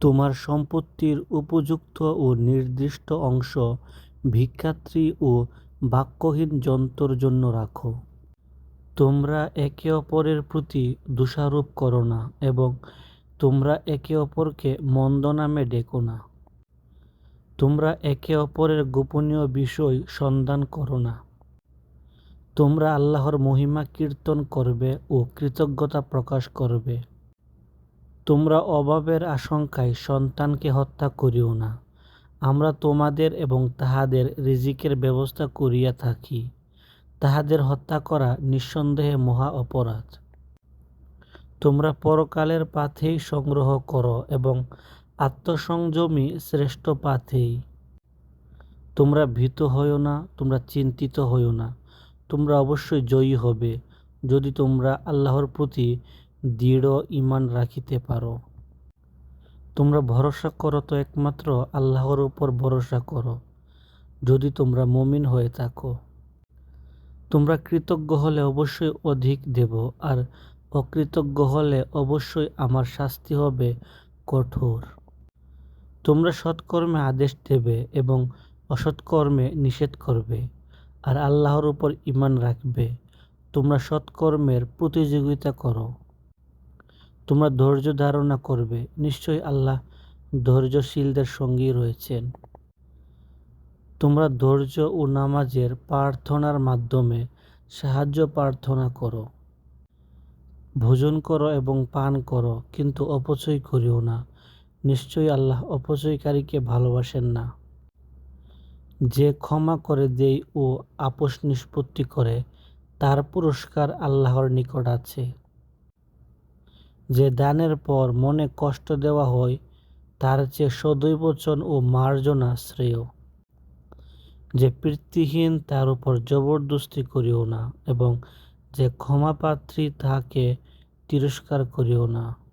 তোমার সম্পত্তির উপযুক্ত ও নির্দিষ্ট অংশ ভিক্ষার্থী ও বাক্যহীন জন্তুর জন্য রাখো। তোমরা একে অপরের প্রতি দোষারোপ করো না এবং তোমরা একে অপরকে মন্দ নামে ডেকো না। তোমরা একে অপরের গোপনীয় বিষয় সন্ধান করো না। তোমরা আল্লাহর মহিমা কীর্তন করবে ও কৃতজ্ঞতা প্রকাশ করবে। তোমরা অভাবের আশঙ্কায় সন্তানকে হত্যা করিও না। আমরা তোমাদের এবং তাহাদের রিজিকের ব্যবস্থা করিয়া থাকি। তাহাদের হত্যা করা নিঃসন্দেহে মহা অপরাধ। তোমরা পরকালের পাথেই সংগ্রহ কর এবং আত্মসংযমই শ্রেষ্ঠ পাথেই তোমরা ভীত হইও না, তোমরা চিন্তিত হইও না। তোমরা অবশ্যই জয়ী হবে, যদি তোমরা আল্লাহর প্রতি দৃঢ় ঈমান রাখিতে পারো তোমরা ভরসা করো তো একমাত্র আল্লাহর উপর ভরসা কর, যদি তোমরা মমিন হয়ে থাকো তোমরা কৃতজ্ঞ হলে অবশ্যই অধিক দেব আর অকৃতজ্ঞ হলে অবশ্যই আমার শাস্তি হবে কঠোর। তোমরা সৎকর্মে আদেশ দেবে এবং অসৎকর্মে নিষেধ করবে আর আল্লাহর উপর ঈমান রাখবে। তোমরা সৎকর্মের প্রতিযোগিতা কর। তোমরা ধৈর্য ধারণা করবে, নিশ্চয়ই আল্লাহ ধৈর্যশীলদের সঙ্গী রয়েছেন। তোমরা ধৈর্য ও নামাজের প্রার্থনার মাধ্যমে সাহায্য প্রার্থনা করো ভোজন করো এবং পান করো কিন্তু অপচয় করিও না, নিশ্চয়ই আল্লাহ অপচয়কারীকে ভালোবাসেন না। যে ক্ষমা করে দেয় ও আপোষ নিষ্পত্তি করে, তার পুরস্কার আল্লাহর নিকট আছে। যে দানের পর মনে কষ্ট দেওয়া হয়, তার চেয়ে সদয়-বচন ও মার্জনা শ্রেয়। যে পিতৃহীন তার উপর জবরদস্তি করিও না এবং যে ক্ষমাপাত্রী তাহাকে তিরস্কার করিও না।